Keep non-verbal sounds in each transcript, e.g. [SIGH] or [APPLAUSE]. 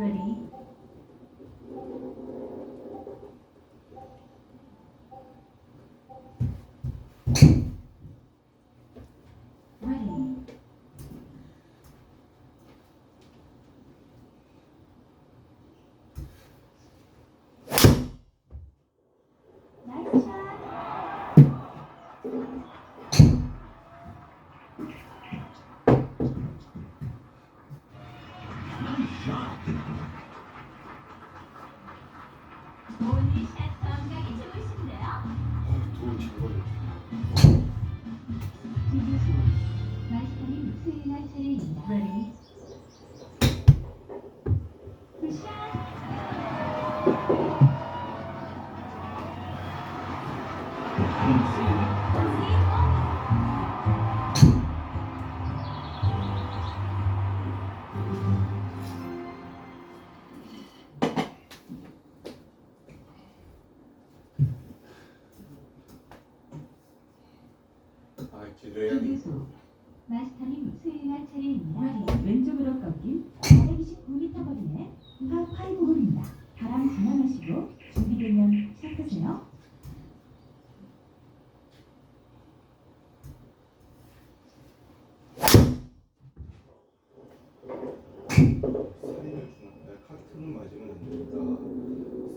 Ready. 주기수 마스터님 수행할 차례입니다.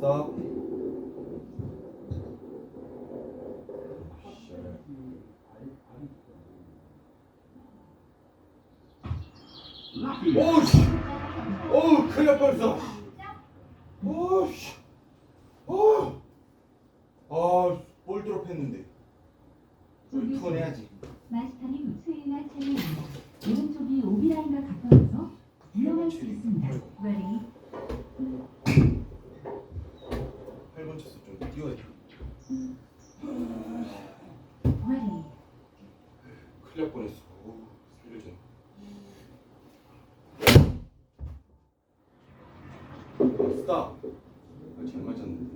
되니까. 스탑. 오씨! 어우, 큰일 날 뻔했어. 오씨! 어! 아, 볼 드롭 했는데. 투원 해야지. 마스터님 수행할 차례입니다. 오른쪽이 오비라인과 가까워서 위험할 수 있습니다. Ready. 8번 쳤어. 좀 뛰어야 돼. Ready. 큰일 날 뻔했어. 어우, 살려줘. 아, 스탑. 아, 잘 맞았는데.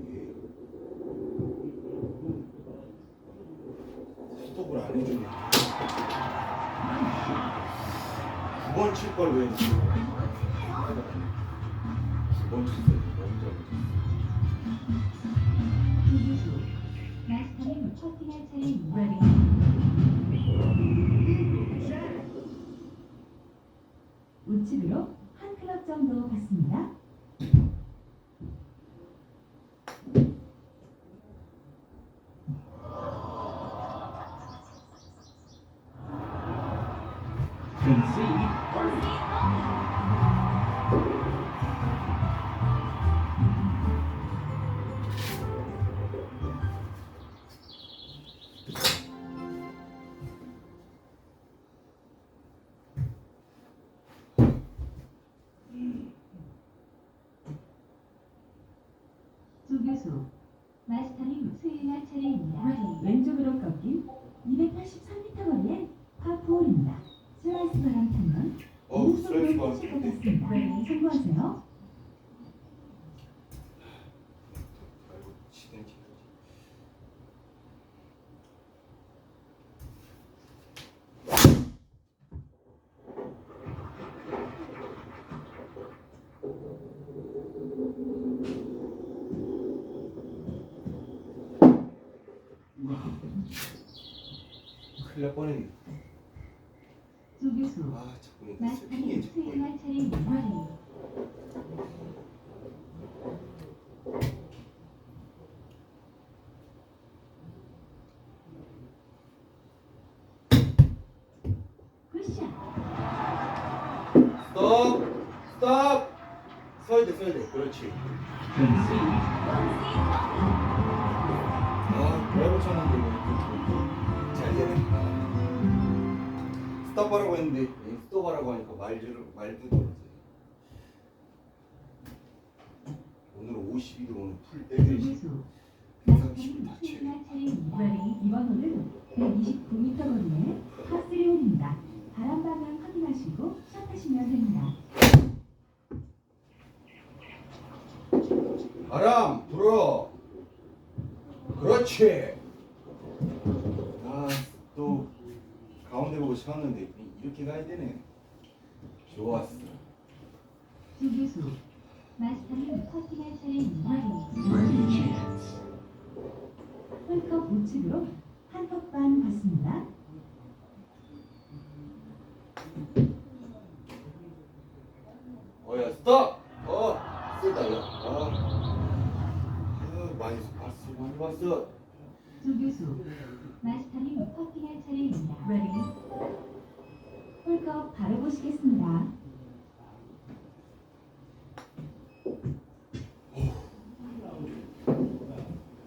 스톱을 안 해주네. 9번 칠 걸 왜? 9번 쳤어요. 너무 잘못했어. 주기수 마스 터님 퍼팅할 차례입니다. Ready. 우측으로 한 클럽 정도 갔습니다. 주교수 마스터님 수행할 차례입니다. 왼쪽으로 꺾인 283m 거리의 파포홀입니다. 슬라이스 바람 타면 어우, 오른쪽으로 슬라이스 바람 펼칠 것 타는데. 같습니다. 성공하세요. 아이고, 치긴 치지. 큰일 날 뻔했네. 주교수 아, 자꾸 이렇게 마스터님 스피닝이 자꾸. 수행할 차례입니다. 굿샷. 스톱! 스톱! 서야 돼, 서야 돼. 그렇지. 아, 쳤는데 뭐 이렇게 잘 되네. 아. 스톱 하라고 했는데 예, 스톱 하라고 하니까 말들 말도. 오늘 52도 오늘 풀 때리시. 주교수 130을 마스터님 다 채. 수행할 차례입니다. 이번 홀은 129m 거리의 파3 홀입니다. 바람 방향 확인하시고 시작하시면 됩니다. 바람 불어. 그렇지. 아, 또 가운데 보고 쳤는데 이렇게 가야 되네. 좋았어. 주교수 마스터님 퍼팅할 차례입니다. 홀컵 우측으로 한컵 반 받습니다. 바라보시겠습니다.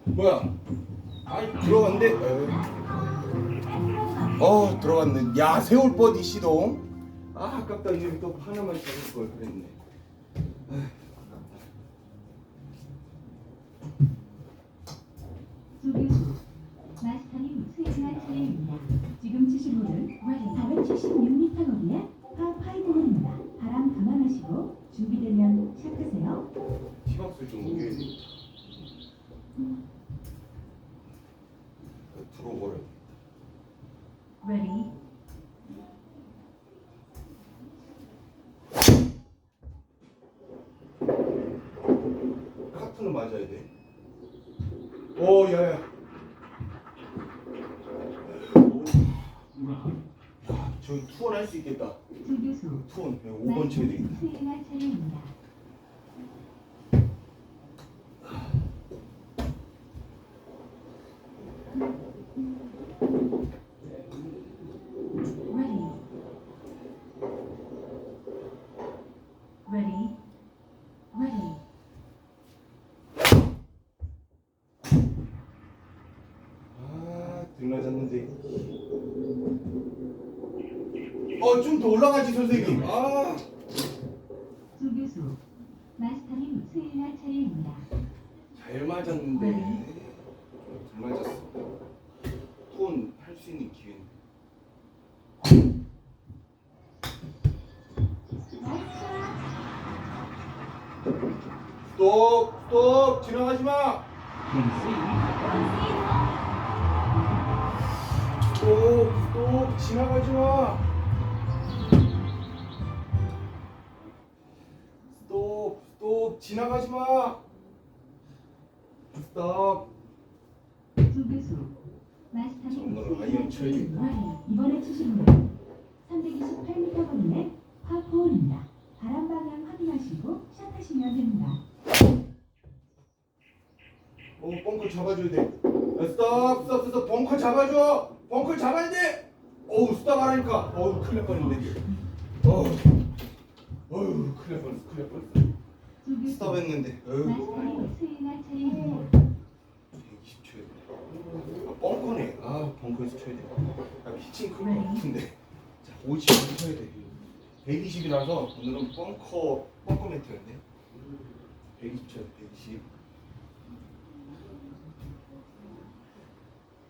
뭐야? 아이 들어갔네. 어 들어갔네. 야 세울 뻔이 시동. 아 아깝다 이제 또 하나만 잡을 걸 그랬네. 조류 마스터님 수지한 차례입니다. 지금 75는 476. のにね。 할 수 있겠다. 투원 5번 쳐야 되겠다. 스윙할 차례입니다. Ready. Ready. Ready. 아, 등 맞았는데. 어, 좀더 올라가지 선생님. 아, 조교수 마스터님 스윙할 차례입니다. 잘 맞았는데. 잘 맞았어. 투원 할수 있는 기회는. 스톱, 스톱, 지나가지 마. 스톱, 스톱, 지나가지 마. 스톱, 지나가지 마. 스톱. 마스터님 오늘은 아이언 쳐야. 이번에 홀은 328m 거리의 파4홀입니다. 바람 방향 확인하시고 시작하시면 됩니다. 어, 벙커 잡아줘야 돼. 야, 스톱, 스톱, 스톱, 벙커 잡아줘. 벙커 잡아야 돼. 어우, 스톱 하라니까. 어우, 큰일 날 뻔했네. 어우, 어우, 큰일 날 뻔했어, 큰일 날 뻔했어. 조교수 스톱 했는데. 어우, 마스터님 스윙할 차례입니다. 120 쳐야 돼. 아, 벙커네. 아, 벙커에서 쳐야 돼. 아, 피칭 클것 같은데. 자, 50 쳐야 돼. 120이라서 오늘은 벙커, 벙커 매트였네. 120 쳐야 돼, 120.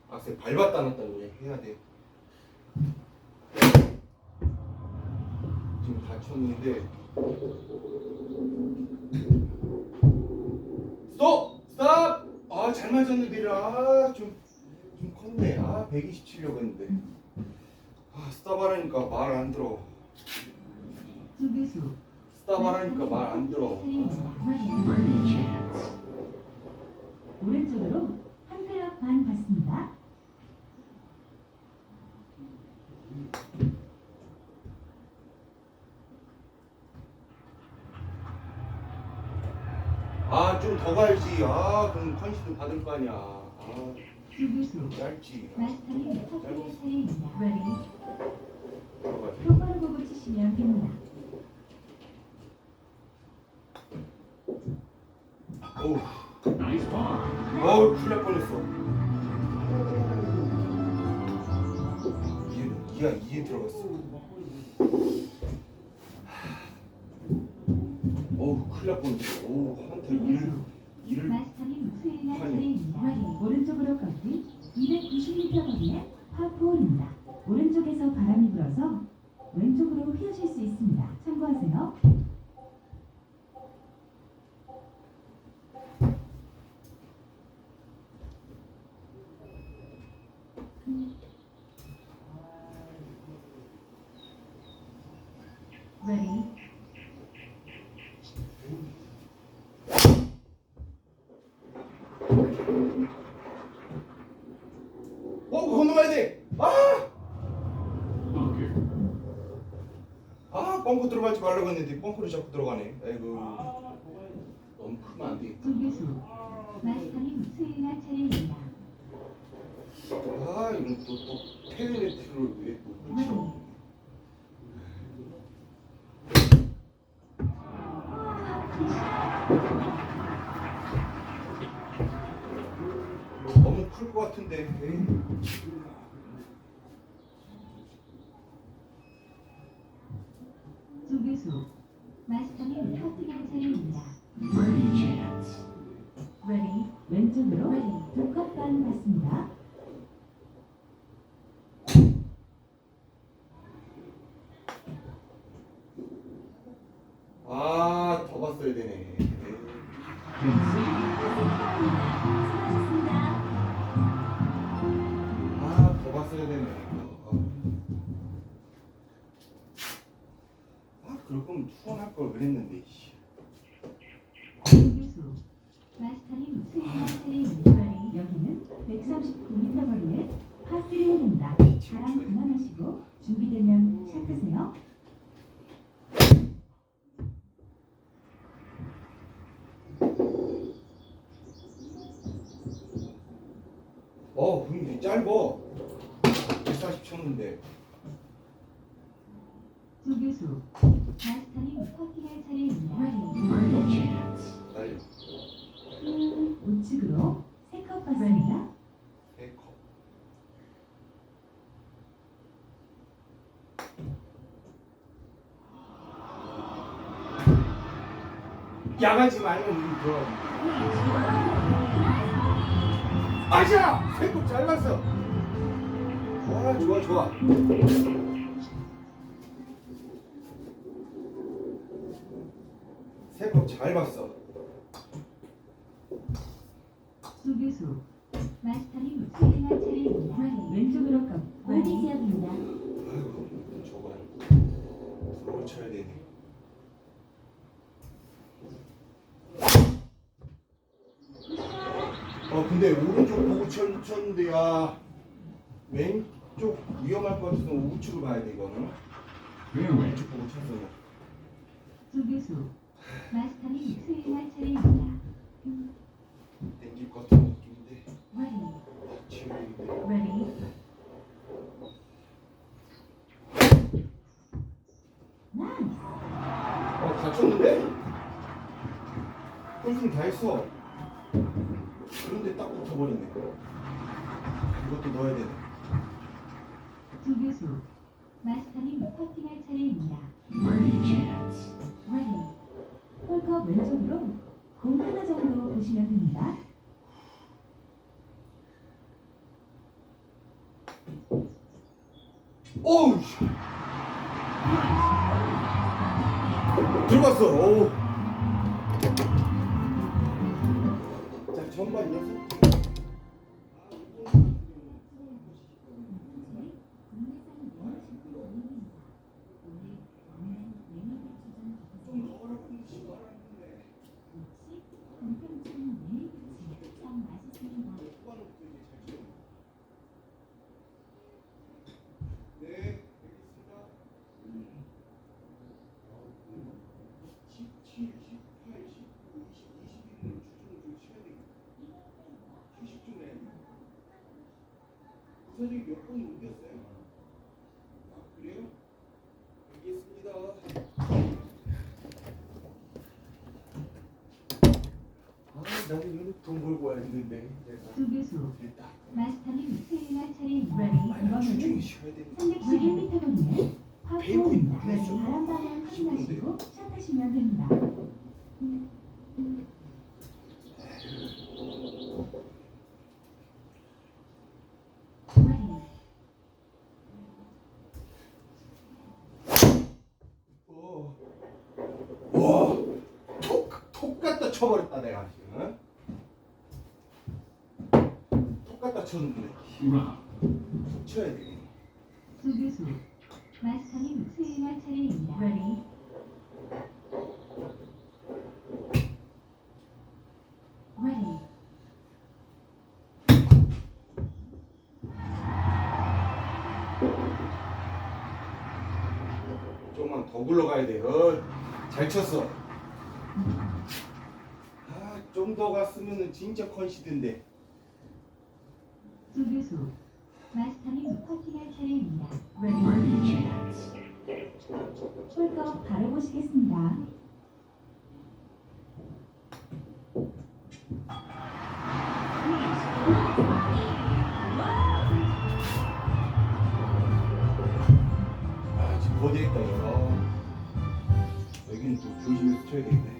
아, 쎄 밟았다 놨다 그래. 해야 돼. 지금 다쳤는데. 스톱! 스톱! 아, 잘 맞았는데, 아, 좀, 좀 컸네. 아, 120 치려고 했는데. 아, 스톱 하라니까 말 안 들어. 조교수 스톱 하라니까 말 안 들어. 오른쪽으로 한 클럽 반 받습니다. 아, 좀 더 갈지. 아, 그럼 컨시드 받을 거 아니야. 아, 짧지. 똑바로 보고 치시면 됩니다. 어우. 어우, 큰일 날 뻔했어. 이해, 이해, 이해 들어갔어. 어우, 큰일 날 뻔했어. 어우, 한테 일을, 일을. 마스터님 아니. 오른쪽으로 꺾기 290m 거리의 파4홀입니다. 오른쪽에서 바람이 불어서 왼쪽으로 휘어질 수 있습니다. 참고하세요. Ready? 뻥크 들어가지 말라고 했는데 뻥크를 자꾸 들어가네. 아이고. 너무 크면 안 되겠다. 마스터님 차례입니다. 아 이건 또또 테레네트를 왜또 붙여? Thank [LAUGHS] you. 야간지 말고 우리 들어가. 아시아! 세컵 잘 봤어. 와, 좋아, 좋아. 세컵 잘 봤어. 조교수 마스터님 수행할 차례입니다. 왼쪽으로 컵 어디 지역입니다. 아이고, 저거 들어올 쳐야 되네. 어, 근데 오른쪽 보고 쳤, 쳤는데 야 왼쪽 위험할 것 같아서 우측을 봐야 돼 이거는. 왼쪽 보고 쳤어. 조교수 마스터님 수행할 차례입니다. 땡길 것 같은 느낌인데. Ready, 치우는데. ready. 어, 다 쳤는데? 홀승 다 했어. 그런데 딱 붙어버리네. 이것도 넣어야 되네. 조교수 마스터님 퍼팅할 차례입니다. Ready. 홀컵 왼쪽으로 공 하나 정도 보시면 됩니다. 오우! 씨. 들어갔어. 오우. 자, 전반 여섯 개. 네, 알겠습니다. 17, 18, 19, 20, 21을 추천을 좀 쳐야 되겠다. 70쯤에. 부사장이 몇 번 옮겼어요? 아, 그래요? 알겠습니다. 아, 나는 이런 돈 벌고 와야 했는데. 내가. 조교수 됐다. 마스터님 수행할 차례입니다. 아, 집중히 이번에는 쉬어야 되는데. 311m 거리의 배우고 있나? 파포입니다. 바람 방향 확인하시고 시작하시면 됩니다. Ready. 어. 와, 톡, 톡 쳐버렸다 내가 지금. 톡 갖다 쳤는데 톡 쳐야 돼. 조교수 마스터님 수행할 차례입니다. Ready. Ready. 조금만 더 굴러가야 돼. 어, 잘 쳤어. 아, 좀더 갔으면은 진짜 컨시드인데. 조교수 마스터님 퍼팅할 차례입니다. 홀컵 바로 보시겠습니다. 아, 지금 버디했다 이거. 아, 여기는 또 조심해서 쳐야 되겠네.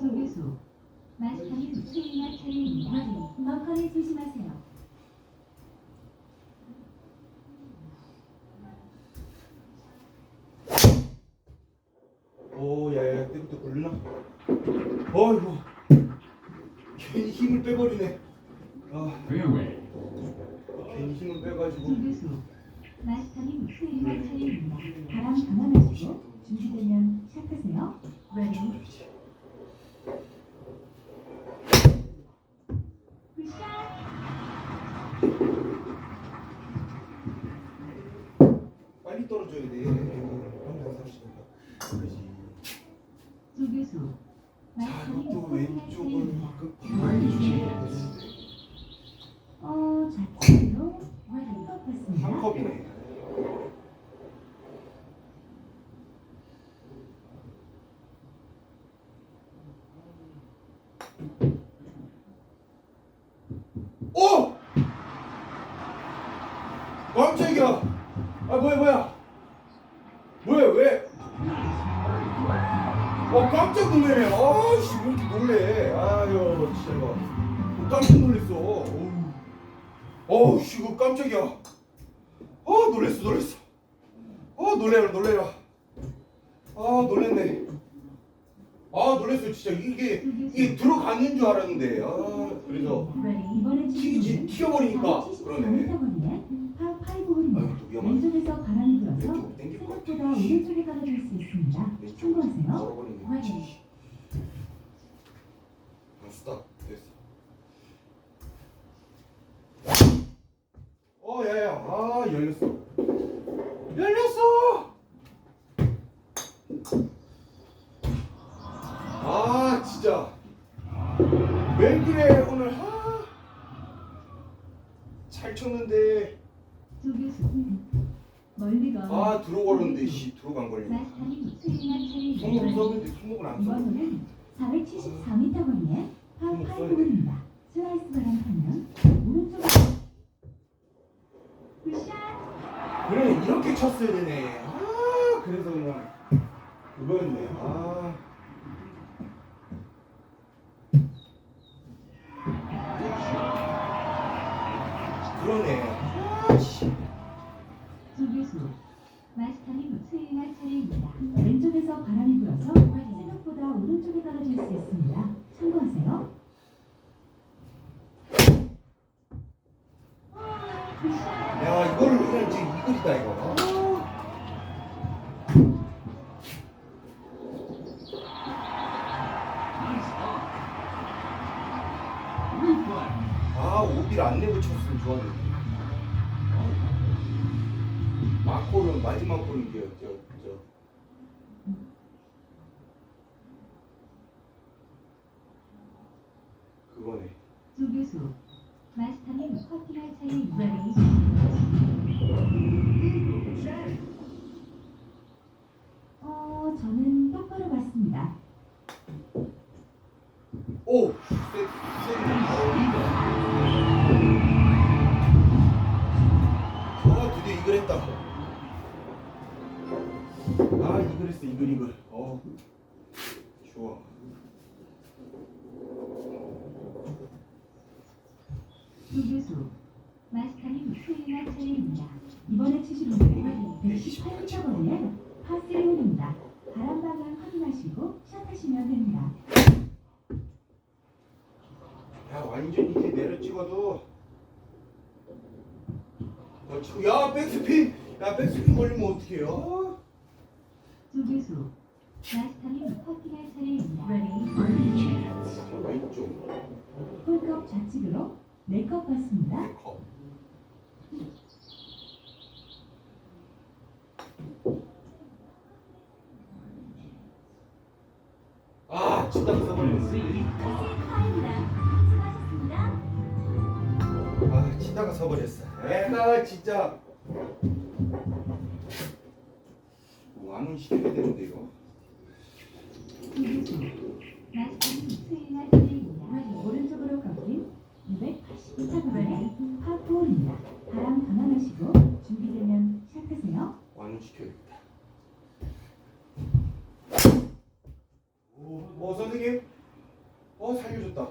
조교수 마스터님 수행할 차례입니다. 벙커를 조심하세요. 오, 야야, 때부터 굴르나? 어이구, 괜히 힘을 빼버리네. 아, Fairway. 괜히 힘을 빼가지고. 조교수 마스터님 수행할 차례입니다. 바람 감안하시고 준비되면 시작하세요. Ready? 굿샷! 빨리 떨어져야 돼. 자, 퍼팅할 왼쪽을 차례 이게 들어가는 줄 알았는데. 아 그래서 튀기 튀어버리니까 그러네. 474m거리에 파5 홀입니다. 아유 또 위험하네. 왼쪽에서 바람이 불어서 왼쪽 땡길 것 같아. 생각보다 오른쪽에 떨어질 수 있습니다. 참고하세요. 썰어버리네. Ready? 아, 됐어. 어 야야 아 열렸어. 열렸어. 아 진짜 왜 그래 오늘 아, 잘 쳤는데 조교수 멀리가 아 들어버렸는데 씨 들어간 수행할 손목. 썼는데 손목을 안 이번 써. 홀은 474m 거리에 손목 써야 파5 돼. 홀입니다. 슬라이스 바람 타면 오른쪽으로 굿샷! 그래 이렇게 쳤어야 되네. 아 그래서 그냥 그거였네. 아. 오른쪽에 떨어질 수 있습니다. 참고하세요. 야 이거를 그냥 지금 이글이다 이거. 조교수 마스터님 커팅할 차례입니다. 어, 저는 어떡해요? 조교수 마스터님 커팅할 차례입니다. 왼쪽. 홀컵 좌측으로 4컵 받습니다. 네 컵. 아, 진짜 써버렸어. 아, 치다가 서버렸어. 에나 진짜. 완은 시켜야 되는데 이거. 오른쪽으로 꺾인 280m 거리의 파포홀입니다. 바람 감안하시고 준비되면 시작하세요. 완은 시켜야겠다. 오, 어 선생님. 어 살려줬다.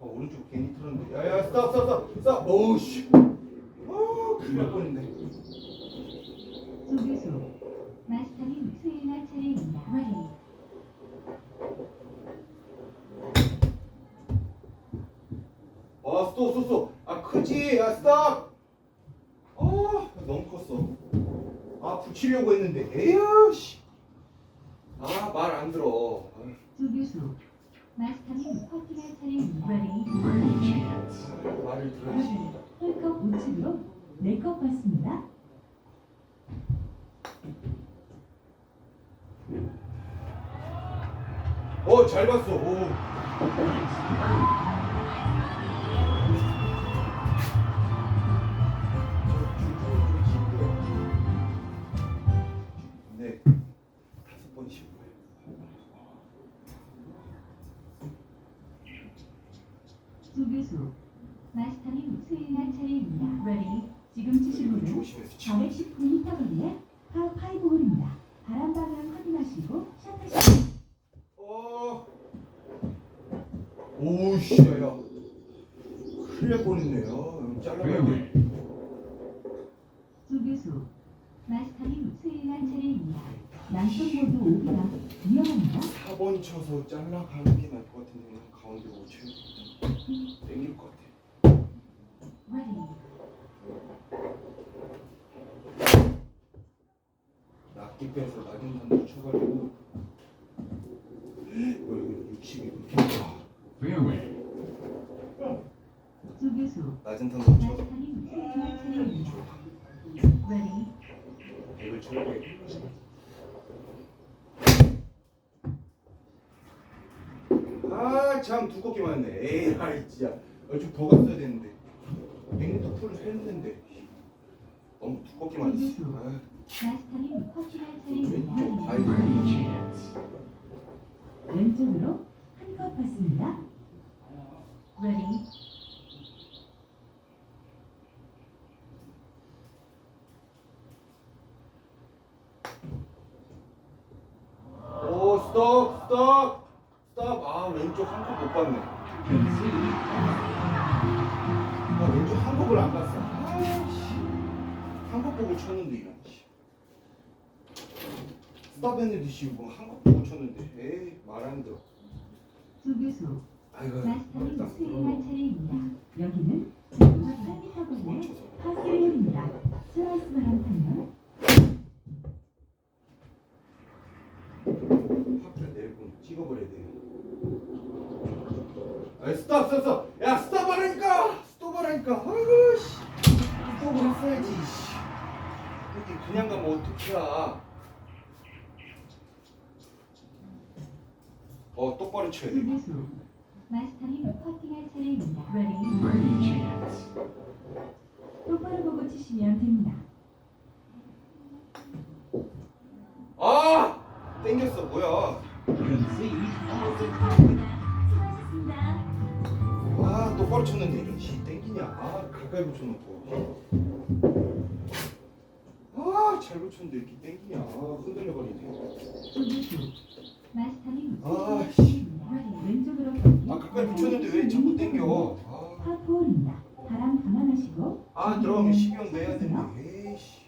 어 오른쪽 괜히 틀었는데. 야야 스탑 스탑 스탑 스탑. 오우씨. 아 큰일 날 뻔했네. 조교수 마스터님 수행할 차례입니다. Ready. 아 스톱 스톱 스톱. 아 크지. 야 스탑. 아 너무 컸어. 아 붙이려고 했는데. 에휴 씨. 아 말 안 들어. 아, 조교수 마스터님 퍼팅할 차례입니다. Ready. 아, 말을 들어야지. 홀컵 우측으로 4컵 받습니다. 어 잘 봤어. 오. 네, 다섯 번 쉬고. 조교수 마스터님 수행할 차례입니다. Ready. 지금 치실 홀은 조심해서 치. 419m 거리의 파5 홀입니다. 바람 방향 확인하시고 샷하시고 어. 오우씨, 야. 큰일 날 뻔했네요. 잘라야 조교수 마스터님 수행할 차례입니다. 양쪽 모두 오기가 위험합니다. 4번 쳐서 잘라가는 게 나을 것 같은데 가운데 못쳐요. 땡길 것 같아. Ready. 낙기 빼서 낙인 단도 쳐가지고 이거 이거 60이 이렇게 Fairway. 조교수 낮은 탄도 쳐서 마스터님 수행할 차례입니다. Ready. 100을 쳐야 아참 두껍게 맞네. 에이 아이 진짜 어, 좀더 갔어야 되는데 100m 풀을 했는데 너무 두껍게 맞았어. 아, 왼쪽. 바위 왼쪽으로 한컵 받습니다. Ready. 오 스톱 스톱 스톱 아 왼쪽 한 컵 못 봤네 아 왼쪽 한 컵을 안 봤어 한컵 보고 쳤는데 이런 씨. 스톱 했는데 씨뭐한컵 보고 쳤는데 에이 말안 들어 조교수 아이고 수행할 차례입니다. 여기는 198m 거리의 멈춰서 파스홀입니다. 슬라이스 바람 타면 확 내리고 찍어버려야 돼 아 스톱 스톱 스톱 야 스톱 하라니까 스톱 하라니까 아이고 씨 스톱을 했어야지 씨. 이렇게 그냥 가면 어떡해 어 똑바로 쳐야 돼 마스터님 퍼팅할 차례입니다. Chance. 똑바로 보고 치시면 됩니다. 아 땡겼어 뭐야 아 똑바로 쳤는데 이런 씨 땡기냐? 아 가까이 붙여놓고. 아잘 붙였는데 이렇게 땡기냐? 아 흔들려 버리네. 마스터님 아, 아 가까이 붙였는데 왜 자꾸 땡겨? 아, 아 들어가면 12형 내야 되는데. 에이씨.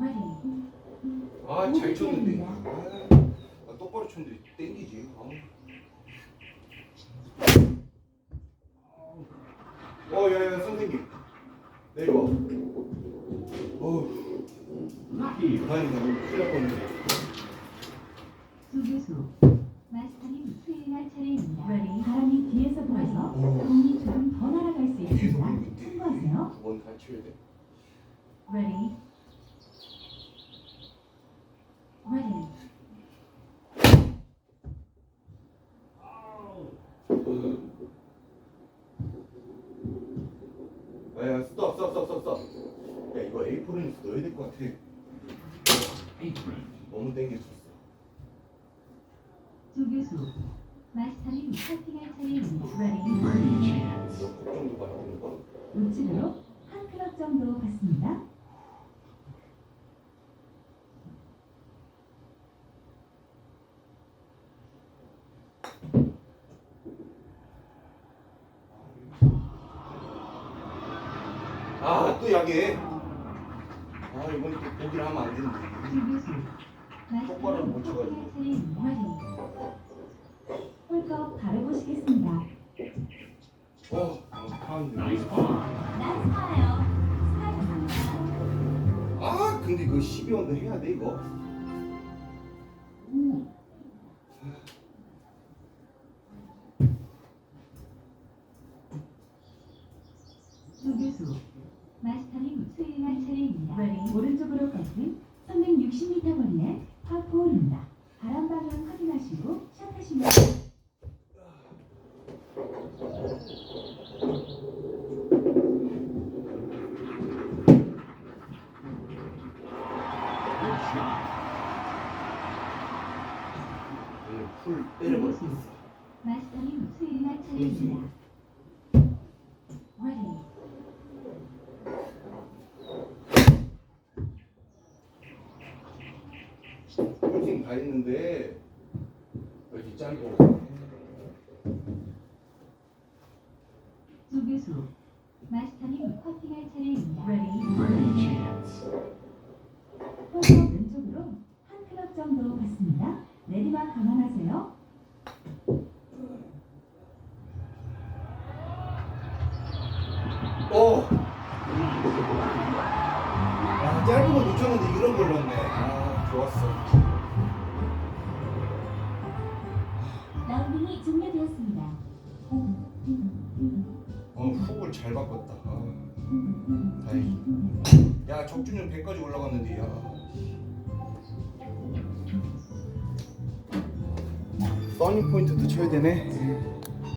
Ready. 아잘 쳤는데. 아, 아, 똑바로 쳤는데 땡기지 아. 어 야야 선생님 내려와 어. 다행이다 큰일 날 뻔했네 조교수 마스터님 수행할 차례입니다. 바람이 뒤에서 불어서 공이 조금 더 날아갈 수 있습니다. 참고하세요. 두번 다 쳐야 돼. Ready. Ready. 야, 스톱, 스톱, 스톱, 스톱, 스톱. 야, 이거 A4는 넣어야 될 것 같아. 너무 땡겼었어. 조교수 마스터님 파팅할 차례입니다. Chance. 너 걱정도 받는 거. 우측으로 한 클럽 정도 갔습니다. 아, 또 약해. 아, 이건 또 보기를 하면 안 되는데. 조교수 똑바로 못 쳐가지고. 홀컵 바라보시겠습니다. 어, 아. Nice par. 나이스파요. 아, 근데 이거 12원도 해야 돼, 이거. 조교수 마스터님 수행할 차례입니다. 오른쪽으로 꺾인 360m 거리의 파4입니다. 바람 방향 확인하시고 샷하시면 Good shot. 오늘 풀 때려버렸어. 마스터님 수행할 차례입니다. Ready. 홀싱 다 했는데, 왜 이렇게 짧고. 조교수 마스터님 커팅할 차례입니다. Ready. Birdie chance. 써니 포인트도 쳐야 되네.